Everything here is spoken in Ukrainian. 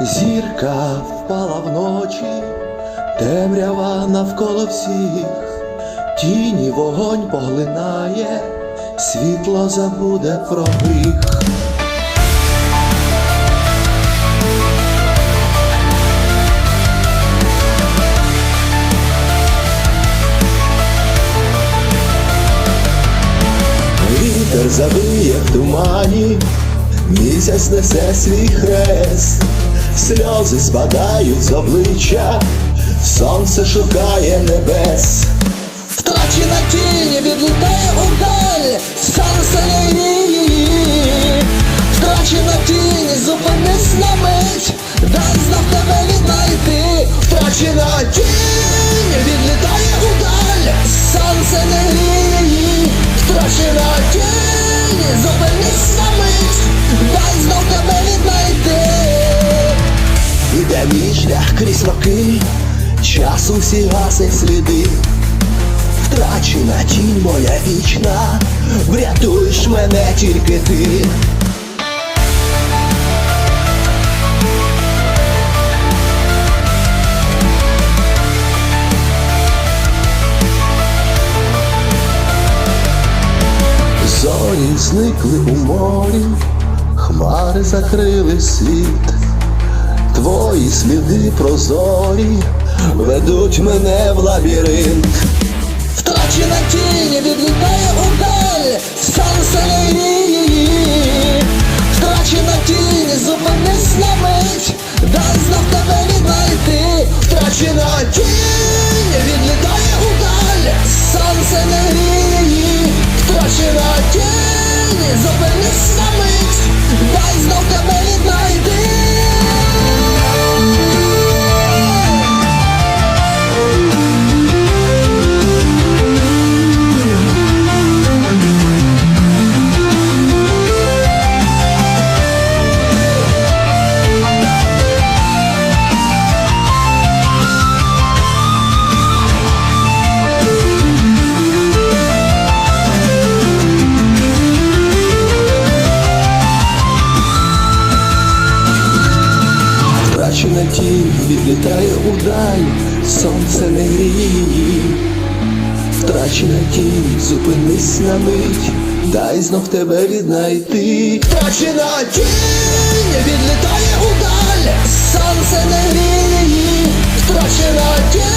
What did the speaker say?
Зірка впала вночі, темрява навколо всіх, тіні вогонь поглинає, світло забуде про гріх. Вітер завиє в тумані, місяць несе свій хрест, сльози спадають з обличчя, сонце шукає небес. Втрачена тінь відлітає удаль, сонце лінії. Втрачена тінь, зупинись на мить, дай знов тебе віднайти. Втрачена тінь шлях крізь роки, часу всі гасить сліди. Втрачена тінь моя вічна, врятуєш мене тільки ти. Зорі зникли у морі, хмари закрили світ. Твої сліди прозорі ведуть мене в лабіринт. Втрачена тінь відлітає удаль, сонце лінії. Втрачена тінь відлітає удаль, сонце не гріє. Втрачена тінь, зупинись на мить, дай знов тебе віднайти. Втрачена тінь відлітає удаль, сонце не гріє, втрачена тінь, на